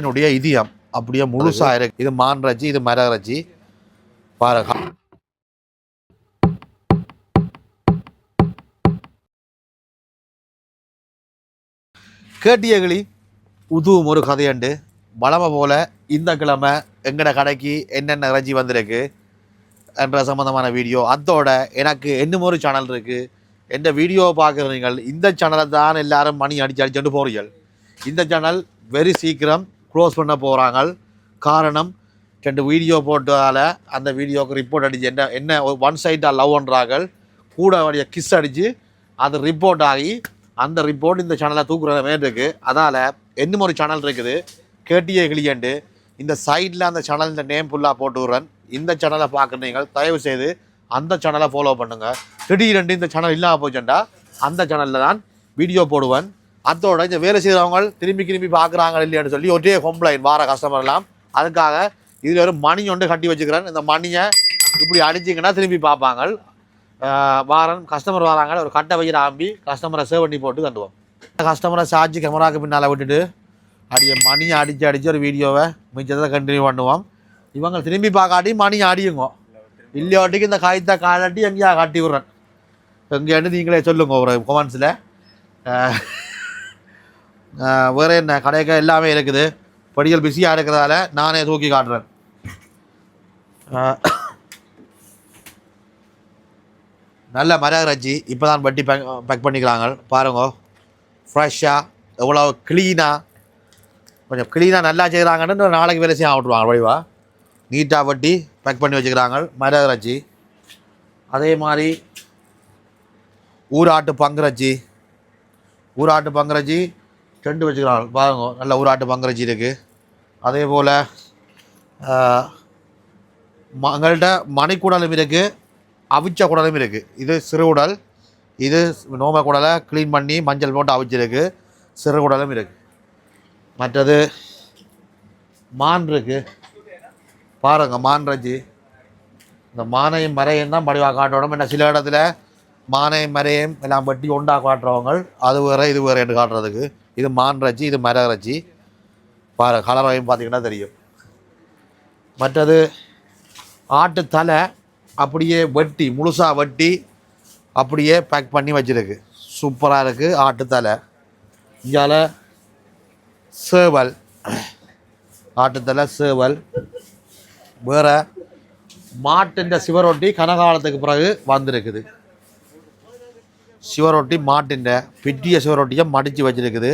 என்னுடைய இதயம் அப்படியே முழுசா இருக்கு. இது மான் இறைச்சி இது மர இறைச்சி பாருங்க. கேட்டியகளி உதுவும் ஒரு கதையண்டு. வளமை போல இந்த கிழமை எங்கட கடைக்கு என்னென்ன இறைச்சி வந்திருக்கு என்ற சம்மந்தமான வீடியோ. அதோட எனக்கு இன்னும் ஒரு சேனல் இருக்குது எந்த வீடியோவை பார்க்குற நீங்கள் இந்த சேனலை தான் எல்லாரும் மணி அடிச்சு அடிச்சுட்டு போறீர்கள். இந்த சேனல் வெரி சீக்கிரம் க்ளோஸ் பண்ண போகிறாங்க காரணம் ரெண்டு வீடியோ போட்டதால் அந்த வீடியோவுக்கு ரிப்போர்ட் அடிச்சு என்ன என்ன ஒன் சைடாக லவ் பண்ணுறாங்க கூட வழிய கிஸ் அடித்து அது ரிப்போர்ட் ஆகி அந்த ரிப்போர்ட் இந்த சேனலை தூக்குற மாதிரி இருக்குது அதால் இன்னும் ஒரு சேனல் இருக்குது. KDA client. இந்த சைடில் அந்த சேனல் இந்த நேம் ஃபுல்லாக போட்டு விட்றேன். இந்த சேனலை பார்க்குறீங்க தயவு செய்து அந்த சேனலை ஃபாலோ பண்ணுங்கள் திடீரெண்டு இந்த சேனல் இல்லாமல் போச்சுண்டா அந்த சேனலில் தான் வீடியோ போடுவேன். அதோட இந்த வேலை செய்கிறவங்க திரும்பி திரும்பி பார்க்குறாங்க இல்லையான்னு சொல்லி ஒரே கம்ப்ளைண்ட் வார கஸ்டமர் எல்லாம். அதுக்காக இதில் ஒரு மணி ஒன்று கட்டி வச்சுக்கிறேன். இந்த மணியை இப்படி அடிச்சிங்கன்னா திரும்பி பார்ப்பாங்க. வாரம் வாரன் கஸ்டமர் வராங்க. ஒரு கட்டை வைக்கிற ஆம்பி கஸ்டமரை சேவ் பண்ணி போட்டு கண்டுவோம் கஸ்டமரை சார்ஜ் கேமராக்கு பின்னால் விட்டுட்டு அடிய மணியை அடித்து அடித்து ஒரு வீடியோவை மிச்சத்தை கண்டினியூ பண்ணுவோம். இவங்க திரும்பி பார்க்காட்டி மணி அடியுங்க. இல்லையாட்டிக்கு இந்த காய்த்த காலாட்டி எங்கேயா காட்டி விட்றேன். எங்கேயாண்டு நீங்களே சொல்லுங்க ஒரு கொமெண்ட்ஸில் வேறு என்ன கடைக்க எல்லாமே இருக்குது. படிகள் பிஸியாக இருக்கிறதால நானே தூக்கி காட்டுறேன். நல்ல மரகரஞ்சி இப்போ தான் வட்டி பேக் பேக் பண்ணிக்கிறாங்க பாருங்க. ஃப்ரெஷ்ஷாக எவ்வளோ க்ளீனாக கொஞ்சம் க்ளீனாக நல்லா செய்கிறாங்கன்னு ஒரு நாளைக்கு வேலை செய்ய விட்ருவாங்க வழிவா நீட்டாக வட்டி பேக் பண்ணி வச்சுக்கிறாங்க மரகரஞ்சி அதே மாதிரி ஊராட்டு பங்குரஞ்சி ஊராட்டு பங்குரச்சி செண்டு வச்சுக்கலாம். பாருங்க நல்ல ஊராட்டு பங்குரச்சி இருக்குது அதே போல் எங்கள்கிட்ட மணிக்குடலும் இருக்குது அவிச்ச குடலும் இருக்குது இது சிறு உடல் இது நோம குடலை க்ளீன் பண்ணி மஞ்சள் போட்டு அவிச்சிருக்கு. சிறு குடலும் இருக்குது மற்றது மான் இருக்குது பாருங்க மான் ரஜி இந்த மானையும் மறையும் தான் மடிவாக காட்டணும். என்ன சில இடத்துல மானையும் மரையும் எல்லாம் வெட்டி ஒண்டா காட்டுறவங்க. அது வேறு இது வேறு என்று காட்டுறதுக்கு. இது மான் ரச்சி இது மர ரச்சி பாரு கலரையும் பார்த்தீங்கன்னா தெரியும். மற்றது ஆட்டு தலை அப்படியே வெட்டி முழுசாக வெட்டி அப்படியே பேக் பண்ணி வச்சுருக்கு. சூப்பராக இருக்குது ஆட்டு தலை. இங்கால சேவல். ஆட்டுத்தலை சேவல். வேறு மாட்டின் சிவரொட்டி கனகாலத்துக்கு பிறகு வந்திருக்குது. சிவரொட்டி மாட்டின் பிட்டிய சிவரொட்டியை மடித்து வச்சிருக்குது.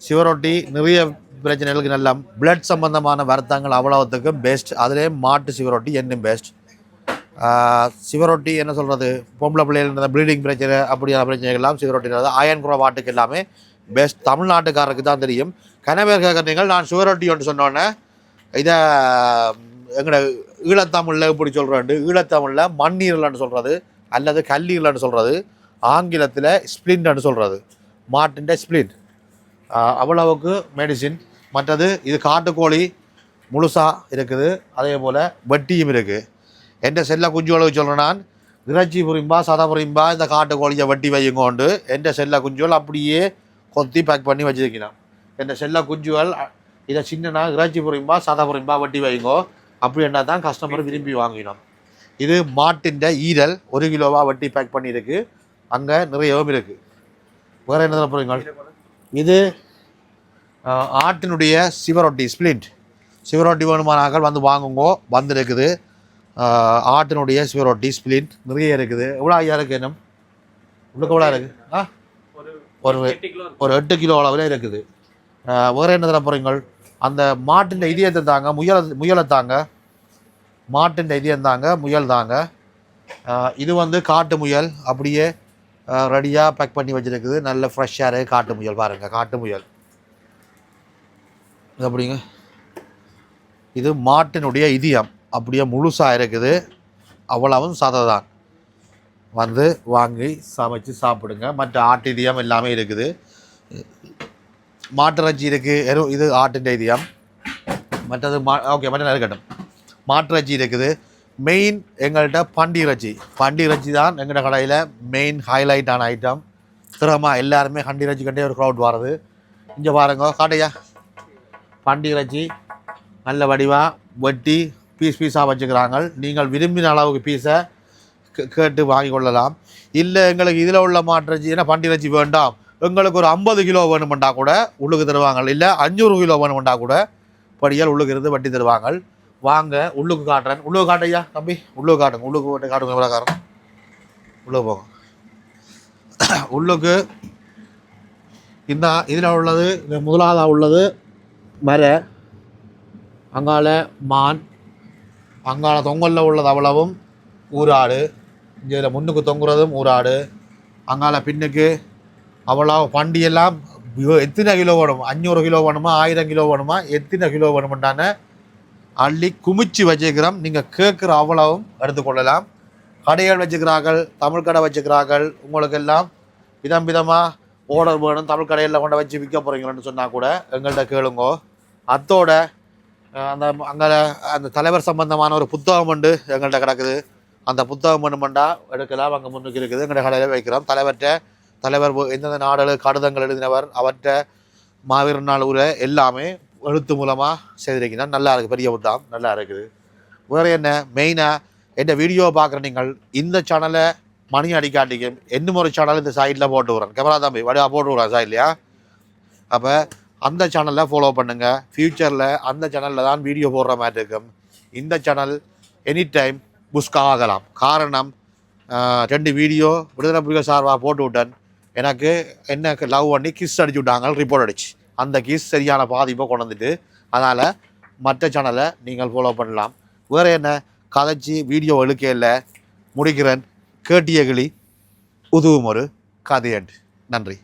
சிவரொட்டி நிறைய பிரச்சனைகளுக்கு நல்ல பிளட் சம்பந்தமான வருத்தங்கள் அவ்வளோத்துக்கும் பெஸ்ட் அதிலே மாட்டு சிவரொட்டி என்னும் பெஸ்ட் சிவரொட்டி என்ன சொல்கிறது பொம்பளை பிள்ளைகள் ப்ளீடிங் பிரச்சனை அப்படியான பிரச்சனைகள்லாம் சிவரொட்டின்றது அயன் குறைபாட்டுக்கு எல்லாமே பெஸ்ட் தமிழ்நாட்டுக்காரருக்கு தான் தெரியும். கனவேர் கேட்குறீங்க நான் சிவரொட்டி ஒன்று சொன்னோன்னே இதை எங்களோட ஈழத்தமிழில் இப்படி சொல்கிறேன் ஈழத்தமிழில் மண்ணீரலன்னு சொல்கிறது அல்லது கல்லீரலன்னு சொல்கிறது ஆங்கிலத்தில் ஸ்ப்ளின்ட்னு சொல்கிறது மாட்டின் ஸ்ப்ளின்ட் அவ்வளவுக்கு மெடிசின் மற்றது இது காட்டுக்கோழி முழுசாக இருக்குது. அதே போல் வட்டியும் இருக்குது எந்த செல்ல குஞ்சுகளை சொல்கிறேன் நான்? இறைச்சி புரிம்பா சதை புரியும்பா இந்த காட்டுக்கோழியை வட்டி வையுங்கோண்டு எந்த செல்ல குஞ்சுகள் அப்படியே கொத்தி பேக் பண்ணி வச்சுருக்கிறான். எந்த செல்ல குஞ்சுகள் இதை சின்னனா இறைச்சி புரியும்பா சதை புரியும்பா வட்டி வையுங்கோ அப்படி என்ன தான் கஸ்டமர் விரும்பி வாங்கினோம். இது மாட்டின் ஈரல் ஒரு கிலோவாக வட்டி பேக் பண்ணியிருக்கு. அங்கே நிறையவும் இருக்குது வேறு என்ன போகிறீங்க இது ஆட்டினுடைய சிவரொட்டி ஸ்பிளிண்ட் சிவரொட்டி வேணுமானாக்கள் வந்து வாங்குங்கோ வந்துருக்குது. அஹ், ஆட்டினுடைய சிவரொட்டி ஸ்பிளிண்ட் நிறைய இருக்குது. எவ்வளோ ஐயா இருக்குது என்ன உள்ளுக்கு எவ்வளோ இருக்குது ஆ? ஒரு ஒரு எட்டு கிலோ அளவில் இருக்குது. வேறு என்ன போகிறீங்கள் அந்த மாட்டின் இதயத்தை தாங்க முயலை முயலை தாங்க. மாட்டின் இதயம் தாங்க முயல் தாங்க. இது வந்து காட்டு முயல் அப்படியே ரெடியாக பேக் பண்ணி வச்சுருக்குது. நல்ல ஃப்ரெஷ்ஷாக இருக்குது காட்டு முயல் பாருங்கள் காட்டு முயல். இது அப்படிங்க இது மாட்டினுடைய இதயம். அப்படியே முழுசாக இருக்குது. அவ்வளவும் சதை தான் வந்து வாங்கி சமைச்சு சாப்பிடுங்க. மற்ற ஆட்டு இதயம் எல்லாமே இருக்குது. மாட்டிறைச்சி இருக்குது எரு இது ஆட்டின் இதயம். மற்றது மா ஓகே மற்ற இருக்கட்டும் மாட்டிறைச்சி இருக்குது. மெயின் எங்கள்கிட்ட பண்டி இறைச்சி பண்டி இறைச்சி தான் எங்கள்கிட்ட கடையில் மெயின் ஹைலைட்டான ஐட்டம் திறமா எல்லாருமே கண்டி இறைச்சி கண்டே ஒரு க்ரௌட் வர்றது இங்கே பாருங்க காட்டையா? பண்டி இறைச்சி நல்ல வடிவாக வெட்டி பீஸ் பீஸாக வச்சுக்கிறாங்க. நீங்கள் விரும்பின அளவுக்கு பீஸை கேட்டு வாங்கி கொள்ளலாம். இல்லை எங்களுக்கு இதில் உள்ள மாட்டிறைச்சி ஏன்னா பண்டி வேண்டாம். எங்களுக்கு ஒரு ஐம்பது கிலோ வேணுமெண்டா கூட உள்ளுக்கு தருவாங்க. இல்லை அஞ்சூறு கிலோ வேணுமெண்டா கூட படியால் உள்ளுக்கு இருந்து வட்டி தருவாங்க. வாங்க உள்ளுக்கு காட்டுறேன். உள்ளுக்கு காட்டையா தம்பி. உள்ளுக்கு காட்டுங்க. உள்ளுக்கு போட்டு காட்டுங்க பிரகாரம் உள்ளுக்கு போங்க. உள்ளுக்கு இந்த இதில் உள்ளது இந்த முதலாவதாக உள்ளது மர அங்கால மான் அங்கால தொங்கலில் உள்ளது அவ்வளவும் ஊராடு. இங்கே இதில் முன்னுக்கு தொங்குறதும் ஊராடு. அங்கால பின்னுக்கு அவ்வளோ பண்டியெல்லாம் எத்தனை கிலோ வேணும் அஞ்சூறு கிலோ வேணுமா ஆயிரம் கிலோ வேணுமா எத்தனை கிலோ வேணுமெண்டான அள்ளி குமிச்சு வச்சுக்கிறோம் நீங்கள் கேட்குற அவ்வளவும் எடுத்துக்கொள்ளலாம். கடைகள் வச்சுக்கிறார்கள் தமிழ் கடை வச்சுக்கிறார்கள் உங்களுக்கு எல்லாம் விதம் விதமாக ஓடர் வேணும். தமிழ் கடையில் கொண்டு வச்சு விற்க போகிறீங்கன்னு சொன்னால் கூட எங்கள்கிட்ட கேளுங்கோ. அத்தோட அந்த அங்கே அந்த தலைவர் சம்பந்தமான ஒரு புத்தகம் உண்டு எங்கள்கிட்ட கிடக்குது. அந்த புத்தகம் வேணுமெண்டா எடுக்கலாம். அங்கே முன்னுக்கு இருக்குது. எங்கள்கிட்ட கடையில் வைக்கிறோம். தலைவர்கிட்ட தலைவர் எந்தெந்த நாடுகள் கடிதங்கள் எழுதினவர் அவர்கிட்ட மாவீரன் நாள் உரை எல்லாமே எழுத்து மூலமாக செய்திருக்கீங்க நல்லா இருக்குது பெரிய புத்தகம் நல்லா இருக்குது. வேறு என்ன? மெயினாக என்னை வீடியோ பார்க்குற நீங்கள் இந்த சேனலை மணி அடிக்காட்டிக்கும் இன்னும் ஒரு சேனல் இந்த சைடில் போட்டு விட்றேன். கேமரா தம்பி வடிவா போட்டு விட்றேன் சைட்லையா அப்போ அந்த சேனலில் ஃபாலோ பண்ணுங்கள் ஃப்யூச்சரில் அந்த சேனலில் தான் வீடியோ போடுற மாதிரி இருக்கும். இந்த சேனல் எனி டைம் புஸ்க் ஆகலாம். காரணம் ரெண்டு வீடியோ விடுதலை புலிகள் சார்பாக போட்டு விட்டேன். எனக்கு என்ன லவ் பண்ணி கிஸ் அடிச்சு விட்டாங்க ரிப்போர்ட் அடிச்சு. அந்த கீஸ் சரியான பாதிப்பை கொண்டு வந்துட்டு அதனால் மற்ற சேனலை நீங்கள் ஃபாலோ பண்ணலாம். வேறு என்ன? கதைச்சி வீடியோ எழுக்கையில் முடிக்கிறேன். கேட்டிய கிளி. உதவும் ஒரு கதையண்டு நன்றி.